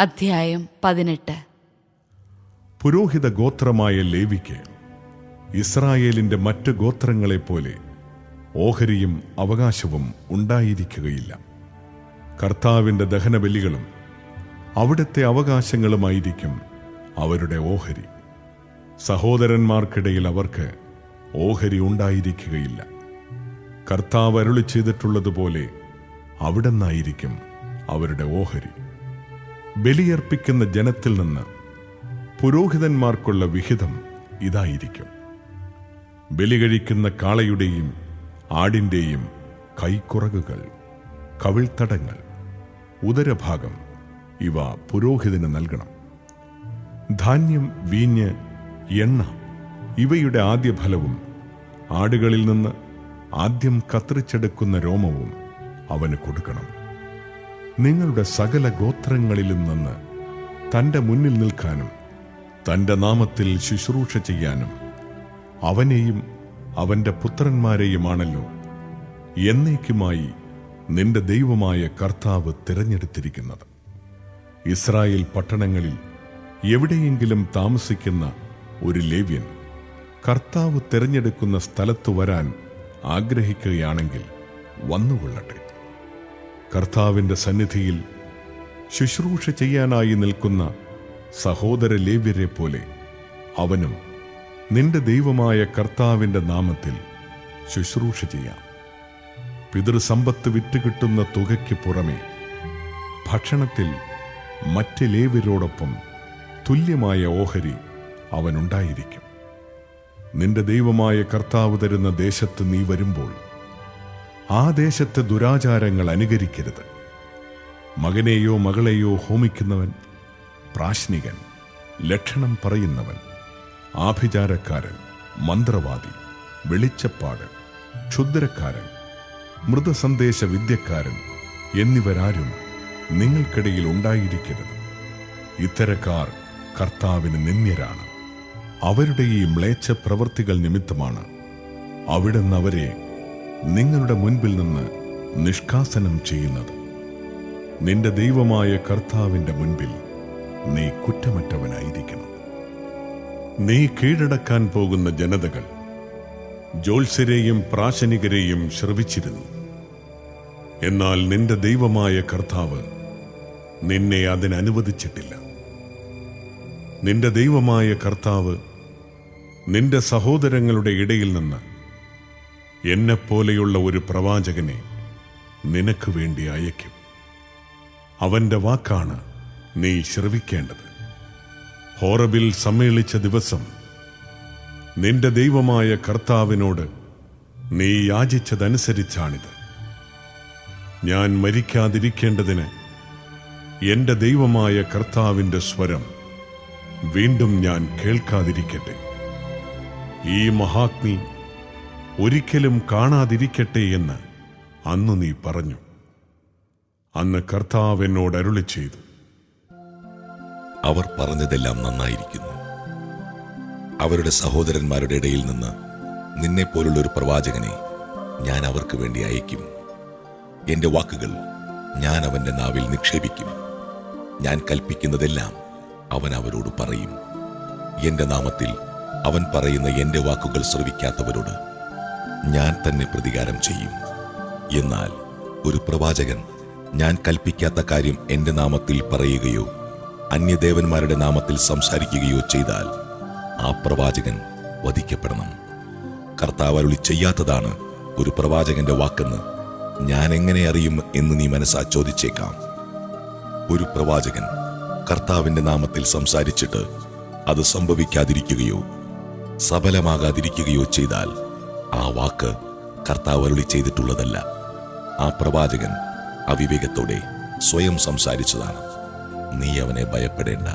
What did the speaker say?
അധ്യായം പതിനെട്ട്. പുരോഹിത ഗോത്രമായ ലേവിക്ക് ഇസ്രായേലിന്റെ മറ്റ് ഗോത്രങ്ങളെപ്പോലെ ഓഹരിയും അവകാശവും ഉണ്ടായിരിക്കുകയില്ല. കർത്താവിന്റെ ദഹനബലികളും അവിടുത്തെ അവകാശങ്ങളുമായിരിക്കും അവരുടെ ഓഹരി. സഹോദരന്മാർക്കിടയിൽ അവർക്ക് ഓഹരി ഉണ്ടായിരിക്കുകയില്ല. കർത്താവ് അരുളി ചെയ്തിട്ടുള്ളതുപോലെ അവിടെ നിന്നായിരിക്കും അവരുടെ ഓഹരി. ബലിയർപ്പിക്കുന്ന ജനത്തിൽ നിന്ന് പുരോഹിതന്മാർക്കുള്ള വിഹിതം ഇതായിരിക്കും. ബലി കഴിക്കുന്ന കാളയുടെയും ആടിന്റെയും കൈക്കുറകുകൾ കവിൾത്തടങ്ങൾ ഉദരഭാഗം ഇവ പുരോഹിതന് നൽകണം. ധാന്യം വീഞ്ഞ് എണ്ണ ഇവയുടെ ആദ്യ ഫലവും ആടുകളിൽ നിന്ന് ആദ്യം കത്രിച്ചെടുക്കുന്ന രോമവും അവന് കൊടുക്കണം. നിങ്ങളുടെ സകല ഗോത്രങ്ങളിലും നിന്ന് തന്റെ മുന്നിൽ നിൽക്കാനും തന്റെ നാമത്തിൽ ശുശ്രൂഷ ചെയ്യാനും അവനെയും അവന്റെ പുത്രന്മാരെയുമാണല്ലോ. എന്നേക്കുമായി നിന്റെ ദൈവമായ കർത്താവ് തിരഞ്ഞെടുത്തിരിക്കുന്നത്. ഇസ്രായേൽ പട്ടണങ്ങളിൽ എവിടെയെങ്കിലും താമസിക്കുന്ന ഒരു ലേവ്യൻ കർത്താവ് തിരഞ്ഞെടുക്കുന്ന സ്ഥലത്തു വരാൻ ആഗ്രഹിക്കുകയാണെങ്കിൽ വന്നുകൊള്ളട്ടെ. കർത്താവിന്റെ സന്നിധിയിൽ ശുശ്രൂഷ ചെയ്യാനായി നിൽക്കുന്ന സഹോദര ലേവ്യരെ പോലെ അവനും നിന്റെ ദൈവമായ കർത്താവിന്റെ നാമത്തിൽ ശുശ്രൂഷ ചെയ്യാം. പിതൃസമ്പത്ത് വിറ്റുകിട്ടുന്ന തുകയ്ക്ക് പുറമെ ഭക്ഷണത്തിൽ മറ്റ് ലേവ്യരോടൊപ്പം തുല്യമായ ഓഹരി അവനുണ്ടായിരിക്കും. നിന്റെ ദൈവമായ കർത്താവ് തരുന്ന ദേശത്ത് നീ വരുമ്പോൾ ആ ദേശത്തെ ദുരാചാരങ്ങൾ അനുകരിക്കരുത്. മകനെയോ മകളെയോ ഹോമിക്കുന്നവൻ പ്രാശ്നികൻ ലക്ഷണം പറയുന്നവൻ ആഭിചാരക്കാരൻ മന്ത്രവാദി വെളിച്ചപ്പാട് ക്ഷുദ്രക്കാരൻ മൃതസന്ദേശ വിദ്യക്കാരൻ എന്നിവരാരും നിങ്ങൾക്കിടയിൽ ഉണ്ടായിരിക്കരുത്. ഇത്തരക്കാർ കർത്താവിന് നിന്ദ്യരാണ്. അവരുടെ ഈ മ്ലേച്ഛ പ്രവൃത്തികൾ നിമിത്തമാണ് അവിടുന്ന് അവരെ നിങ്ങളുടെ മുൻപിൽ നിന്ന് നിഷ്കാസനം ചെയ്യുന്നത്. നിന്റെ ദൈവമായ കർത്താവിന്റെ മുൻപിൽ നീ കുറ്റമറ്റവനായിരിക്കണം. നീ കീഴടക്കാൻ പോകുന്ന ജനതകൾ ജോത്സ്യരെയും പ്രാശനികരെയും ശ്രവിച്ചിരുന്നു. എന്നാൽ നിന്റെ ദൈവമായ കർത്താവ് നിന്നെ അതിനനുവദിച്ചിട്ടില്ല. നിന്റെ ദൈവമായ കർത്താവ് നിന്റെ സഹോദരങ്ങളുടെ ഇടയിൽ നിന്ന് എന്നെപ്പോലെയുള്ള ഒരു പ്രവാചകനെ നിനക്ക് വേണ്ടി അയക്കും അവന്റെ വാക്കാണ് നീ ശ്രവിക്കേണ്ടത്. ഹോറബിൽ സമ്മേളിച്ച ദിവസം നിന്റെ ദൈവമായ കർത്താവിനോട് നീ യാചിച്ചതനുസരിച്ചാണിത്. ഞാൻ മരിക്കാതിരിക്കേണ്ടതിന് എന്റെ ദൈവമായ കർത്താവിന്റെ സ്വരം വീണ്ടും ഞാൻ കേൾക്കാതിരിക്കട്ടെ. ഈ മഹാഗ്നി ഒരിക്കലും കാണാതിരിക്കട്ടെ എന്ന് അന്ന് നീ പറഞ്ഞു. അന്ന് കർത്താവ് എന്നോട് അരുളി ചെയ്തു. അവർ പറഞ്ഞതെല്ലാം നന്നായിരിക്കുന്നു. അവരുടെ സഹോദരന്മാരുടെ ഇടയിൽ നിന്ന് നിന്നെ പോലുള്ള ഒരു പ്രവാചകനെ ഞാൻ അവർക്ക് വേണ്ടി അയക്കും എന്റെ വാക്കുകൾ ഞാൻ അവന്റെ നാവിൽ നിക്ഷേപിക്കും. ഞാൻ കൽപ്പിക്കുന്നതെല്ലാം അവൻ അവരോട് പറയും. എന്റെ നാമത്തിൽ അവൻ പറയുന്ന എന്റെ വാക്കുകൾ ശ്രവിക്കാത്തവരോട് ഞാൻ തന്നെ പ്രതികാരം ചെയ്യും. എന്നാൽ ഒരു പ്രവാചകൻ ഞാൻ കൽപ്പിക്കാത്ത കാര്യം എന്റെ നാമത്തിൽ പറയുകയോ അന്യദേവന്മാരുടെ നാമത്തിൽ സംസാരിക്കുകയോ ചെയ്താൽ ആ പ്രവാചകൻ വധിക്കപ്പെടണം. കർത്താവ് അരുളി ചെയ്യാത്തതാണ് ഒരു പ്രവാചകന്റെ വാക്കെന്ന് ഞാൻ എങ്ങനെ അറിയും എന്ന് നീ മനസ്സാ ചോദിച്ചേക്കാം. ഒരു പ്രവാചകൻ കർത്താവിന്റെ നാമത്തിൽ സംസാരിച്ചിട്ട് അത് സംഭവിക്കാതിരിക്കുകയോ സഫലമാകാതിരിക്കുകയോ ചെയ്താൽ ആ വാക്ക് കർത്താവ് അരുളി ചെയ്തിട്ടുള്ളതല്ല. ആ പ്രവാചകൻ അവിവേകത്തോടെ സ്വയം സംസാരിച്ചതാണ്. നീ അവനെ ഭയപ്പെടേണ്ട.